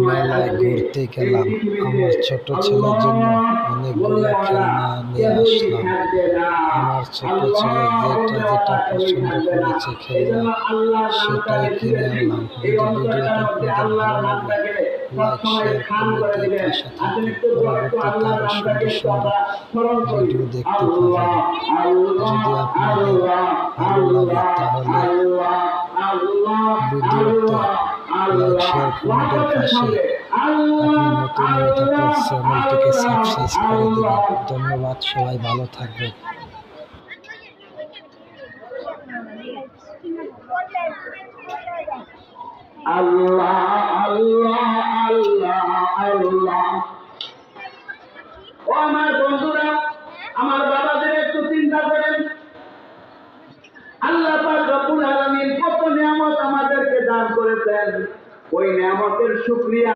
মেলায় ঘুরতে গেলাম। আমার ছোট ছেলের জন্য অনেকগুলো খেলনা নিয়ে আসলাম। আমার ছোট ছেলে যেটা যেটা পছন্দ করেছে খেলনা সেটাই কিনে আনলাম যদি ভিডিওটা আপনাদের ভালো লাগে লাইক শেয়ার করে দিয়ে পাশে থাকুন পরবর্তীতে আরও সুন্দর সুন্দর ভিডিও দেখতে পাবেন। যদি আপনাদের ভালো লাগে তাহলে লাইক শেয়ার কমেন্টের পাশে আপনি নতুন হয়ে থাকলে চ্যানেলটিকে সাবস্ক্রাইব করে দেবেন ধন্যবাদ সবাই ভালো থাকবেন আল্লাহ আল্লাহ আল্লাহ আল্লাহ ও আমার বন্ধুরা আমার বাবাদের একটু চিন্তা করেন আল্লাহ পাক রব্বুল দান করেছেন ওই নিয়ামতের শুকরিয়া